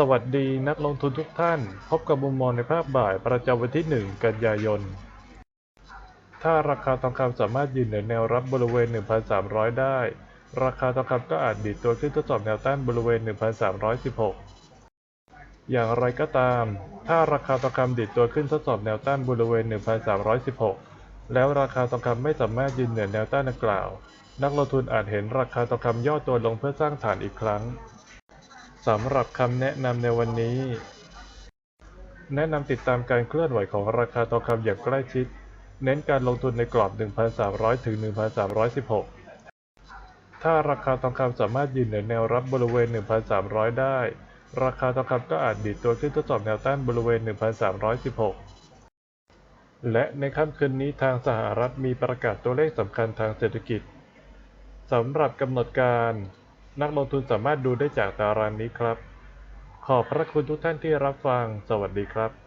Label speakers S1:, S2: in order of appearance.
S1: สวัสดีนักลงทุนทุกท่าน พบกับมุมมองในภาพบ่ายประจำวันที่ 1 กันยายน ถ้าราคาทองคำสามารถยืนเหนือแนวรับบริเวณ 1,300 ได้ ราคาทองคำก็อาจดีดตัวขึ้นทดสอบแนวต้านบริเวณ 1,316 อย่างไรก็ตาม ถ้าราคาทองคำดีดตัวขึ้นทดสอบแนวต้านบริเวณ 1,316 แล้วราคาทองคำไม่สามารถยืนเหนือแนวต้านดังกล่าว นักลงทุนอาจเห็นราคาทองคำย่อตัวลงเพื่อสร้างฐานอีกครั้ง สำหรับคำแนะนำในวันนี้ แนะนำติดตามการเคลื่อนไหวของราคาทองคำอย่างใกล้ชิด เน้นการลงทุนในกรอบ 1,300 ถึง 1,316 ถ้าราคาทองคำสามารถยืนเหนือแนวรับบริเวณ 1,300 ได้ ราคาทองคำก็อาจดีดตัวขึ้นทดสอบแนวต้านบริเวณ 1,316 และในค่ำคืนนี้ทางสหรัฐมีประกาศตัวเลขสำคัญทางเศรษฐกิจสำหรับกำหนดการ นักลงทุนสามารถดูได้จากตารางนี้ครับ ขอบพระคุณทุกท่านที่รับฟัง สวัสดีครับ